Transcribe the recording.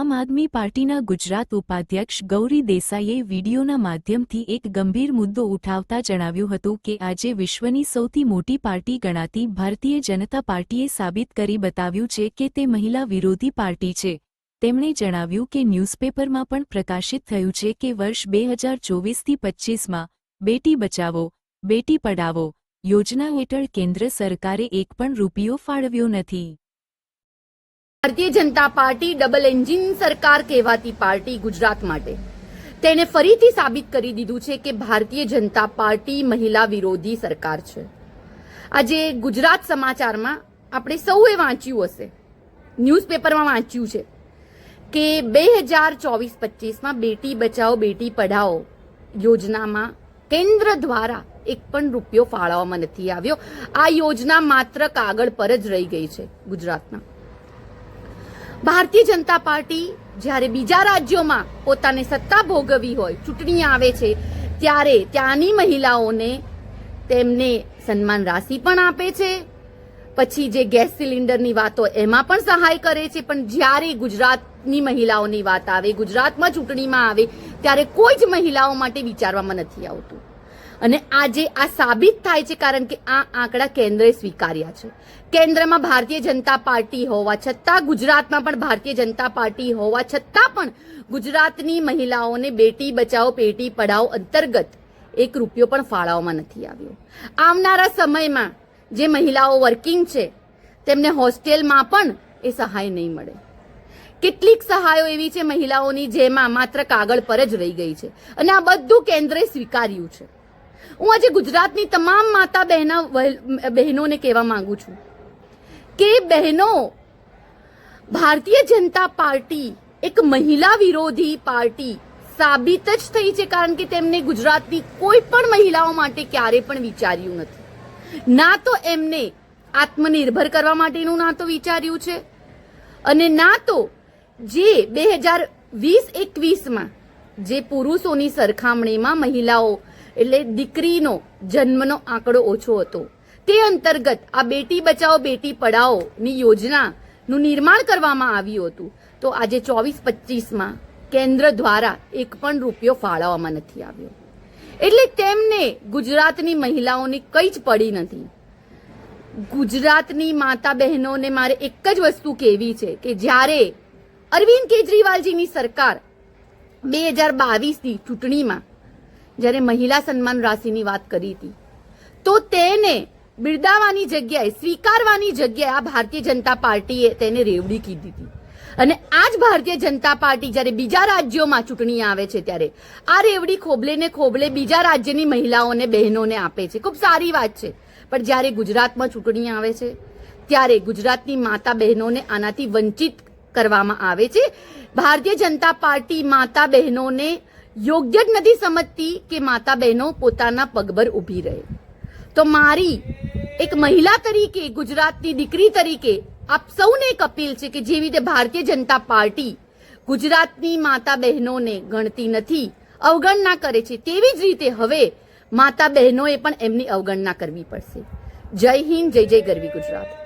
આમ આદમી પાર્ટીના ગુજરાત ઉપાધ્યક્ષ ગૌરી દેસાઈએ વિડીયોના માધ્યમથી એક ગંભીર મુદ્દો ઉઠાવતા જણાવ્યું હતું કે આજે વિશ્વની સૌથી મોટી પાર્ટી ગણાતી ભારતીય જનતા પાર્ટીએ સાબિત કરી બતાવ્યું છે કે તે મહિલા વિરોધી પાર્ટી છે. તેમણે જણાવ્યું કે ન્યૂઝપેપરમાં પણ પ્રકાશિત થયું છે કે વર્ષ બે હજાર ચોવીસથી પચ્ચીસમાં બેટી બચાવો, બેટી પઢાવો યોજના હેઠળ કેન્દ્ર સરકારે એક પણ રૂપિયો ફાળવ્યો નથી. Bharatiya Janata party double engine સરકાર કહેવાતી પાર્ટી ગુજરાત માટે. તેને ફરીથી સાબિત કરી દીધું છે કે ભારતીય જનતા પાર્ટી મહિલા વિરોધી સરકાર છે. આજે ગુજરાત સમાચારમાં આપણે સૌએ વાંચ્યું હશે. ન્યૂઝપેપરમાં વાંચ્યું છે કે બે હજાર ચોવીસ પચીસમાં બેટી બચાવો બેટી પઢાઓ યોજનામાં કેન્દ્ર દ્વારા એક પણ રૂપિયો ફાળવવામાં નથી આવ્યો. આ યોજના માત્ર કાગળ પર જ રહી ગઈ છે ગુજરાતના ભારતીય જનતા પાર્ટી જ્યારે બીજા રાજ્યોમાં પોતાને સત્તા ભોગવી હોય, ચૂંટણી આવે છે, ત્યારે ત્યાંની મહિલાઓને તેમને સન્માન રાશિ પણ આપે છે. પછી જે ગેસ સિલિન્ડરની વાતો એમાં પણ સહાય કરે છે, પણ જ્યારે ગુજરાતની મહિલાઓની વાત આવે, ગુજરાતમાં ચૂંટણીમાં આવે, ત્યારે કોઈ જ મહિલાઓ માટે વિચારવામાં નથી આવતું. અને આજે આ સાબિત થાય છે કારણ કે આ આંકડા કેન્દ્રે સ્વીકાર્યા છે. કેન્દ્રમાં ભારતીય જનતા પાર્ટી હોવા છતાં ગુજરાતમાં પણ ભારતીય જનતા પાર્ટી હોવા છતાં પણ ગુજરાતની મહિલાઓને બેટી બચાવો બેટી પઢાઓ અંતર્ગત એક રૂપિયો પણ ફાળવવામાં નથી આવ્યો. આવનારા સમયમાં જે મહિલાઓ વર્કિંગ છે, તેમને હોસ્ટેલમાં પણ એ સહાય નહીં મળે. કેટલીક સહાયો એવી છે મહિલાઓની જેમાં માત્ર કાગળ પર જ રહી ગઈ છે. અને આ બધું કેન્દ્રે સ્વીકાર્યું છે. હું આજે ગુજરાતની તમામ માતા બહેના બહેનોને કહેવા માંગુ છું કે બહેનો, ભારતીય જનતા પાર્ટી એક મહિલા વિરોધી પાર્ટી સાબિત જ થઈ છે કારણ કે તેમને ગુજરાતની કોઈ પણ મહિલાઓ માટે ક્યારે પણ વિચાર્યું નથી. ના તો એમને આત્મનિર્ભર કરવા માટેનું ના તો વિચાર્યું છે અને ના તો જે બે હજાર વીસ એકવીસમાં જે પુરુષોની સરખામણીમાં મહિલાઓ એટલે દીકરીનો જન્મનો આંકડો ઓછો હતો. તે અંતર્ગત આ બેટી બચાવો બેટી પઢાઓની યોજનાનું નિર્માણ કરવામાં આવ્યું હતું. તો આજે ચોવીસ પચીસમાં કેન્દ્ર દ્વારા એક પણ રૂપિયો ફાળવવામાં નથી આવ્યો. એટલે તેમને ગુજરાતની મહિલાઓની કંઈ જ પડી નથી. ગુજરાતની માતા બહેનોને મારે એક જ વસ્તુ કહેવી છે કે જ્યારે અરવિંદ કેજરીવાલજીની સરકાર બે હજાર બાવીસની ચૂંટણીમાં જ્યારે મહિલા સન્માન રાશિની વાત કરી હતી, તો તેને બિરદાવાની જગ્યાએ, સ્વીકારવાની જગ્યાએ આ ભારતીય જનતા પાર્ટીએ તેને રેવડી કીધી હતી. અને આ જ ભારતીય જનતા પાર્ટી જ્યારે બીજા રાજ્યોમાં ચૂંટણી આવે છે ત્યારે આ રેવડી ખોબલે ને ખોબલે બીજા રાજ્યની મહિલાઓને, બહેનોને આપે છે. ખૂબ સારી વાત છે. પણ જ્યારે ગુજરાતમાં ચૂંટણી આવે છે, ત્યારે ગુજરાતની માતા બહેનોને આનાથી વંચિત કરવામાં આવે છે. ભારતીય જનતા પાર્ટી માતા બહેનોને યોગ્ય જ નથી સમજતી કે માતા બહેનો પોતાના પગભર ઊભી રહે. તો મારી એક મહિલા તરીકે, ગુજરાતની દીકરી તરીકે આપ સૌને એક અપીલ છે કે જેવી રીતે ભારતીય જનતા પાર્ટી ગુજરાતની માતા બહેનોને ગણતી નથી, અવગણના કરે છે, તેવી જ રીતે હવે માતા બહેનોએ પણ એમની અવગણના કરવી પડશે. જય હિન્દ, જય જય ગરવી ગુજરાત.